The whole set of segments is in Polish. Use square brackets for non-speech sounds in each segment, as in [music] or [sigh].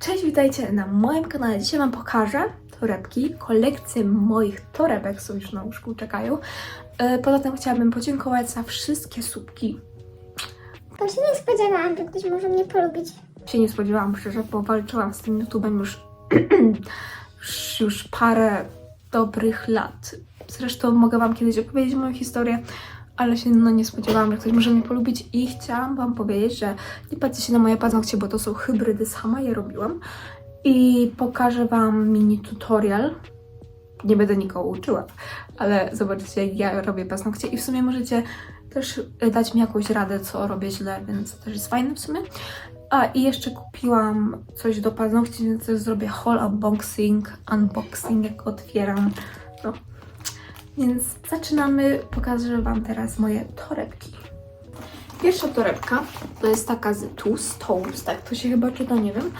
Cześć, witajcie na moim kanale. Dzisiaj Wam pokażę torebki, kolekcję moich torebek, są już na łóżku, czekają. E, Poza tym chciałabym podziękować za wszystkie słupki. Bo się nie spodziewałam, że ktoś może mnie polubić. Się nie spodziewałam szczerze, bo walczyłam z tym YouTube'em już, [clears throat] już parę dobrych lat. Zresztą mogę Wam kiedyś opowiedzieć moją historię, ale się no, nie spodziewałam, że ktoś może mnie polubić i chciałam Wam powiedzieć, że nie patrzcie się na moje paznokcie, bo to są hybrydy, sama je robiłam i pokażę Wam mini tutorial. Nie będę nikogo uczyła, ale zobaczycie jak ja robię paznokcie i w sumie możecie też dać mi jakąś radę, co robię źle, więc to też jest fajne w sumie. A i jeszcze kupiłam coś do paznokci, więc też zrobię haul unboxing, unboxing jak otwieram. No. Więc zaczynamy. Pokażę Wam teraz moje torebki. Pierwsza torebka to jest taka z Two Stones, tak to się chyba czyta, nie wiem.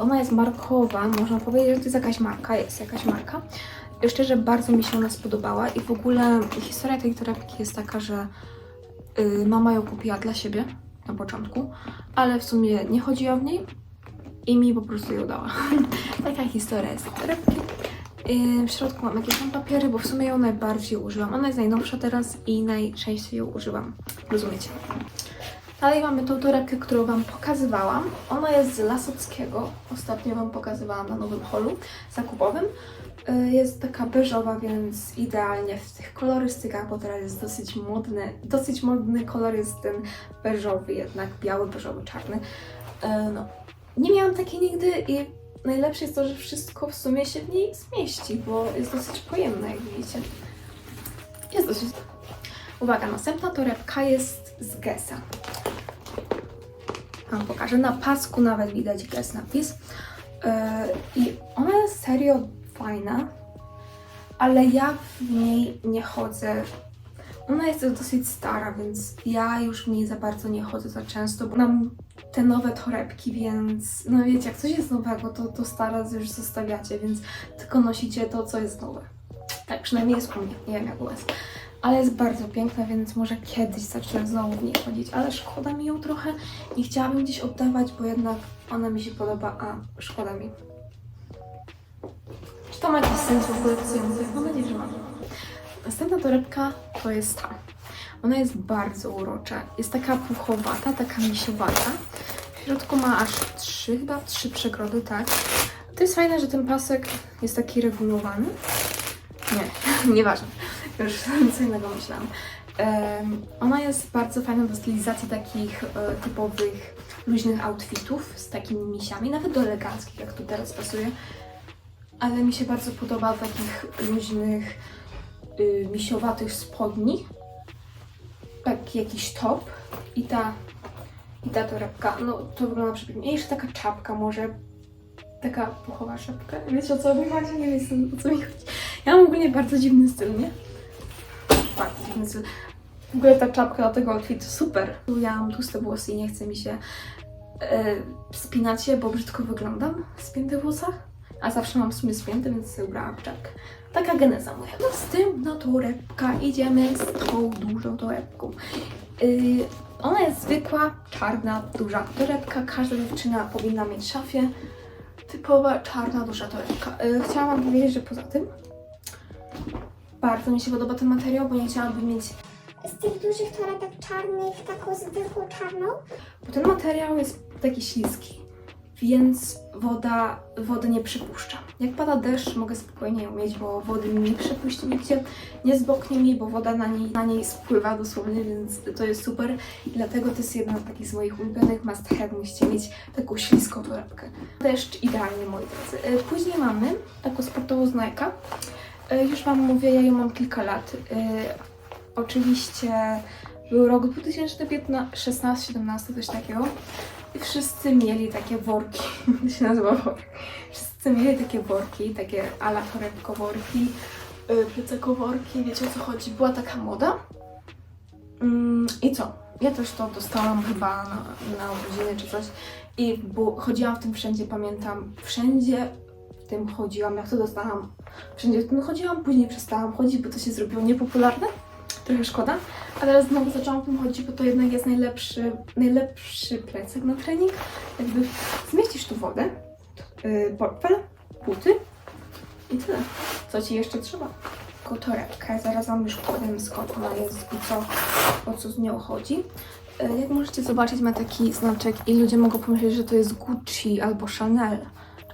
Ona jest markowa, można powiedzieć, że to jest jakaś marka, jest jakaś marka. Szczerze bardzo mi się ona spodobała i w ogóle historia tej torebki jest taka, że y, mama ją kupiła dla siebie na początku, ale w sumie nie chodziła w niej i mi po prostu ją dała. [laughs] Taka historia jest torebki. Yy, W środku mam jakieś tam papiery, bo w sumie ją najbardziej używam. Ona jest najnowsza teraz i najczęściej ją używam. Rozumiecie? Dalej mamy tą torebkę, którą Wam pokazywałam. Ona jest z Lasockiego. Ostatnio Wam pokazywałam na nowym holu zakupowym. Yy, Jest taka beżowa, więc idealnie w tych kolorystykach, bo teraz jest dosyć modny. Dosyć modny kolor jest ten beżowy jednak, biały, beżowy, czarny. Yy, No. Nie miałam takiej nigdy i najlepsze jest to, że wszystko w sumie się w niej zmieści, bo jest dosyć pojemna, jak widzicie. Jest dosyć... Uwaga, następna torebka jest z Gesa. Wam pokażę. Na pasku nawet widać Guess napis. Yy, I ona jest serio fajna, ale ja w niej nie chodzę. Ona jest dosyć stara, więc ja już w niej za bardzo nie chodzę za często, bo mam te nowe torebki, więc no wiecie, jak coś jest nowego, to, to stare już zostawiacie, więc tylko nosicie to, co jest nowe. Tak przynajmniej jest u mnie, nie wiem jak u was. Ale jest bardzo piękna, więc może kiedyś zacznę znowu w niej chodzić, ale szkoda mi ją trochę. Nie chciałabym gdzieś oddawać, bo jednak ona mi się podoba, a szkoda mi. Czy to ma jakiś sens w ogóle co ja mówię? Mam nadzieję, że ma. Następna torebka to jest ta. Ona jest bardzo urocza. Jest taka puchowata, taka misiowata. W środku ma aż trzy, chyba trzy przegrody, tak. To jest fajne, że ten pasek jest taki regulowany. Nie, [laughs] nieważne. Już co innego myślałam. Em, ona jest bardzo fajna do stylizacji takich e, typowych, luźnych outfitów z takimi misiami, nawet do eleganckich, jak tu teraz pasuje. Ale mi się bardzo podoba takich luźnych, y, misiowatych spodni. Taki jakiś top i ta, i ta torebka. No to wygląda przepięknie. I jeszcze taka czapka może. Taka puchowa szapka. Wiecie o co mi chodzi? Nie wiem o co mi chodzi. Ja mam ogólnie bardzo dziwny styl, nie? Bardzo dziwny styl. W ogóle ta czapka do tego outfitu super. Ja mam tłuste włosy i nie chce mi się e, spinać je, bo brzydko wyglądam w spiętych włosach. A zawsze mam w sumie spięte, więc sobie ubrałam czapkę. Taka geneza moja. Następna torebka. Idziemy z tą dużą torebką. Yy, ona jest zwykła, czarna, duża torebka. Każda dziewczyna powinna mieć w szafie. Typowa, czarna, duża torebka. Yy, chciałam wam powiedzieć, że poza tym bardzo mi się podoba ten materiał, bo nie chciałabym mieć Z tych dużych torebek czarnych, taką zwykłą czarną. Bo ten materiał jest taki śliski, więc woda wody nie przypuszcza. Jak pada deszcz, mogę spokojnie ją mieć, bo wody mi nie przepuści nigdzie, nie zboknie mi, bo woda na niej, na niej spływa dosłownie, więc to jest super. I dlatego to jest jedna z takich z moich ulubionych must have. Musicie mieć taką śliską torebkę. Deszcz idealnie, moi drodzy. Y, Później mamy taką sportową znajkę. Y, Już Wam mówię, ja ją mam kilka lat. Y, Oczywiście był rok 2016-17, coś takiego. I wszyscy mieli takie worki. [laughs] To się nazywa work. Wszyscy mieli takie worki, takie ala torebkoworki, yy, plecakoworki, wiecie o co chodzi. Była taka moda. Mm, I co? Ja też to dostałam chyba na, na urodziny czy coś. I bu- chodziłam w tym wszędzie, pamiętam. Wszędzie w tym chodziłam. Jak to dostałam, wszędzie w tym chodziłam. Później przestałam chodzić, bo to się zrobiło niepopularne trochę szkoda. A teraz znowu zaczęłam w tym chodzić, bo to jednak jest najlepszy, najlepszy plecak na trening. Jakby zmieścisz tu wodę, yy, portfel, buty i tyle. Co ci jeszcze trzeba? Tylko torebkę. Zaraz wam już powiem skąd ona jest i co, o co z nią chodzi. Yy, Jak możecie zobaczyć, ma taki znaczek i ludzie mogą pomyśleć, że to jest Gucci albo Chanel.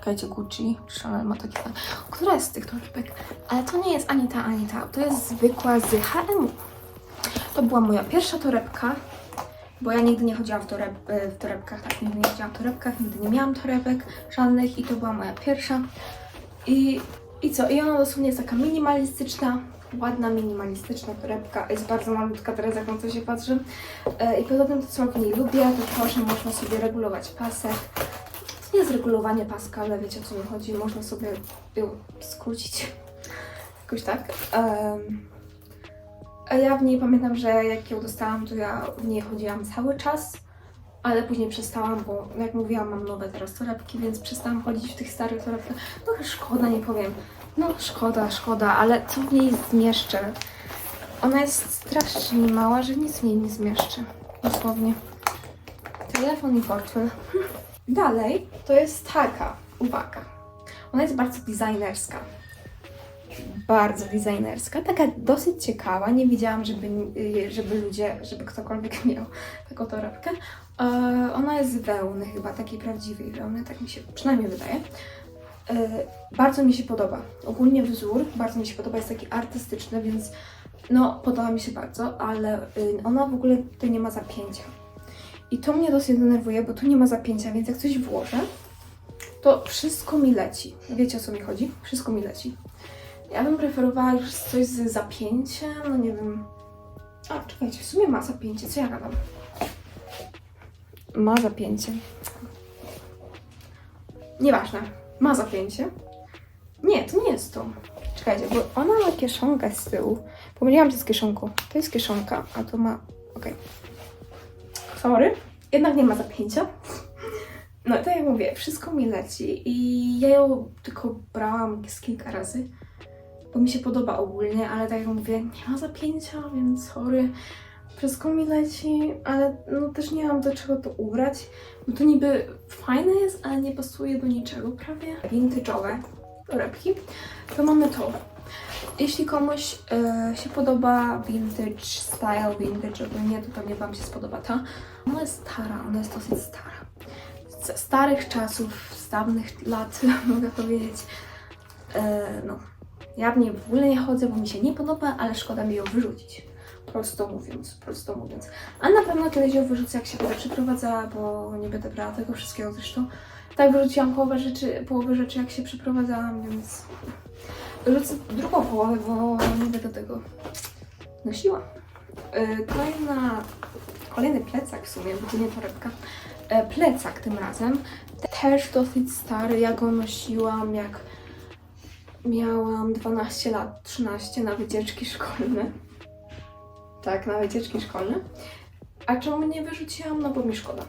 Czekajcie, Gucci, Chanel ma taki znak. Która jest z tych torebek? Ale to nie jest ani ta, ani ta. To jest zwykła z H&M. To była moja pierwsza torebka, bo ja nigdy nie chodziłam w, toreb, e, w torebkach, tak, nigdy nie chodziłam w torebkach, nigdy nie miałam torebek żadnych i to była moja pierwsza. I, i co? I ona dosłownie jest taka minimalistyczna, ładna, minimalistyczna torebka. Jest bardzo malutka teraz, jak na to się patrzy. E, I poza tym to, co w niej lubię, to to, że można sobie regulować pasek. Regulowanie paska, ale wiecie o co mi chodzi. Można sobie ją skrócić. [laughs] Jakoś tak. Em, a ja w niej pamiętam, że jak ją dostałam, to ja w niej chodziłam cały czas, ale później przestałam, bo jak mówiłam, mam nowe teraz torebki, więc przestałam chodzić w tych starych torebkach. Trochę szkoda, nie powiem. No szkoda, szkoda, ale co w niej zmieszczę? Ona jest strasznie mała, że nic w niej nie zmieszczę. Dosłownie. Telefon i portfel. [laughs] Dalej to jest taka, uwaga. Ona jest bardzo designerska bardzo designerska, taka dosyć ciekawa. Nie widziałam, żeby, y, żeby ludzie, żeby ktokolwiek [laughs] miał taką torebkę. E, Ona jest z wełny chyba, takiej prawdziwej wełny, tak mi się przynajmniej wydaje. E, Bardzo mi się podoba. Ogólnie wzór bardzo mi się podoba, jest taki artystyczny, więc no podoba mi się bardzo, ale y, ona w ogóle tutaj nie ma zapięcia. I to mnie dosyć denerwuje, bo tu nie ma zapięcia, więc jak coś włożę, to wszystko mi leci. Wiecie o co mi chodzi? Wszystko mi leci. Ja bym preferowała już coś z zapięciem, no nie wiem. A, czekajcie, w sumie ma zapięcie, co ja gadam? Ma zapięcie. Nieważne, ma zapięcie. Nie, to nie jest to. Czekajcie, bo ona ma kieszonkę z tyłu. Pomyliłam się z kieszonką. To jest kieszonka, a to ma... Okej. Sorry. Jednak nie ma zapięcia. No tak jak mówię, wszystko mi leci i ja ją tylko brałam z kilka razy bo mi się podoba ogólnie, ale tak jak mówię, nie ma zapięcia, więc sorry. Wszystko mi leci, ale no też nie mam do czego to ubrać. Bo to niby fajne jest, ale nie pasuje do niczego prawie. Vintage'owe torebki. To mamy to. Jeśli komuś e, się podoba vintage style, vintage ogólnie, to pewnie Wam się spodoba ta. Ona jest stara, ona jest dosyć stara. Z starych czasów, z dawnych lat, [laughs] mogę powiedzieć. E, no, ja w niej w ogóle nie chodzę, bo mi się nie podoba, ale szkoda mi ją wyrzucić. Prosto mówiąc, prosto mówiąc. A na pewno kiedyś ją wyrzucę, jak się będę przeprowadzała, bo nie będę brała tego wszystkiego zresztą. Tak wyrzuciłam połowę rzeczy, połowę rzeczy jak się przeprowadzałam, więc wyrzucę drugą połowę, bo nie będę tego nosiła. Yy, Kolejna, kolejny plecak w sumie, bo to nie torebka. E, Plecak tym razem. Też dosyć stary, ja go nosiłam jak miałam 12 lat, 13 na wycieczki szkolne. Tak, na wycieczki szkolne. A czemu nie wyrzuciłam? No bo mi szkoda.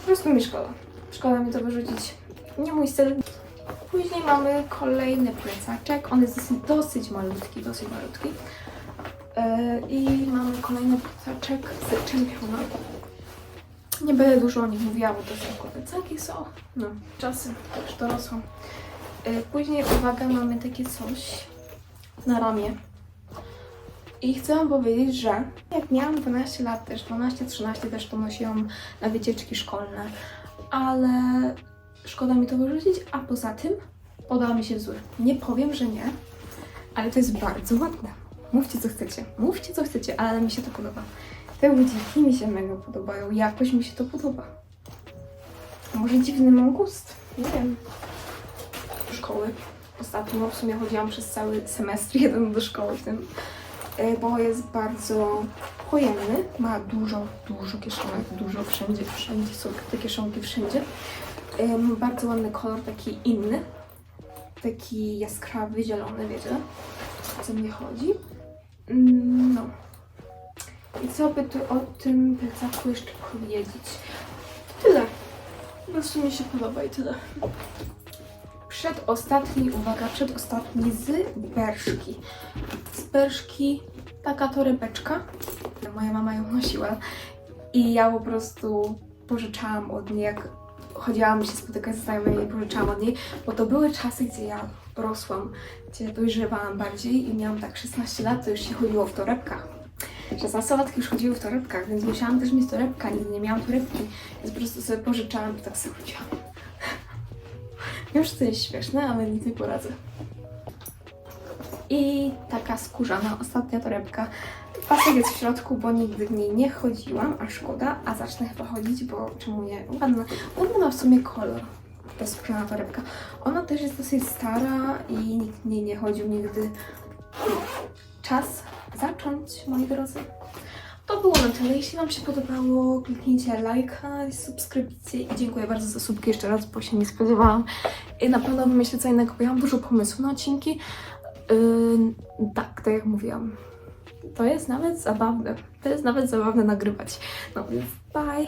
Po prostu mi szkoda. Szkoda mi to wyrzucić. Nie mój styl. Później mamy kolejny plecaczek. On jest dosyć, malutki, dosyć malutki. Yy, I mamy kolejny plecaczek z czempiona. Nie będę dużo o nich mówiła, bo to tylko plecaki są. No, czasy też dorosłą. Y, Później, uwaga, mamy takie coś na ramię. I chcę Wam powiedzieć, że jak miałam 12 lat też, 12-13 też to nosiłam na wycieczki szkolne, ale szkoda mi to wyrzucić, a poza tym podoba mi się wzór. Nie powiem, że nie, ale to jest bardzo ładne. Mówcie co chcecie, mówcie co chcecie, ale mi się to podoba. Te budziki mi się mega podobają, jakoś mi się to podoba. Może dziwny mam gust, nie wiem szkoły. Ostatnio w sumie chodziłam przez cały semestr [laughs] jeden do szkoły w tym, e, bo jest bardzo pojemny, ma dużo, dużo kieszonek, dużo wszędzie, wszędzie są te kieszonki, wszędzie. Bardzo ładny kolor, taki inny, taki jaskrawy, zielony, wiecie, o co mnie chodzi. Mm, No. I co by tu o tym plecaku jeszcze powiedzieć? Tyle. No w sumie się podoba i tyle. Przedostatni, uwaga, przedostatni z Berszki. Z Berszki taka torebeczka. Moja mama ją nosiła i ja po prostu pożyczałam od niej, jak chodziłam się spotykać z znajomymi i pożyczałam od niej, bo to były czasy, gdzie ja rosłam, gdzie dojrzewałam bardziej i miałam tak 16 lat, to już się chodziło w torebkach. 16-latki już chodziły w torebkach, więc musiałam też mieć torebkę, nigdy nie miałam torebki, więc po prostu sobie pożyczałam i tak sobie chodziłam. [laughs] Że to jest śmieszne, ale nic nie poradzę. I taka skórzana ostatnia torebka. Pasek jest w środku, bo nigdy w niej nie chodziłam, a szkoda, a zacznę chyba chodzić, bo czemu nie? Ładna, ładny ma w sumie kolor. Ta skórzana torebka. Ona też jest dosyć stara i nikt w niej nie chodził nigdy. Czas zacząć, moi drodzy. To było na tyle. Jeśli Wam się podobało, kliknijcie lajka subskrypcję i dziękuję bardzo za subki jeszcze raz, bo się nie spodziewałam. I na pewno wymyślę co innego, bo ja mam dużo pomysłów na odcinki. Yy, tak, tak jak mówiłam. To jest nawet zabawne. To jest nawet zabawne nagrywać. No więc bye!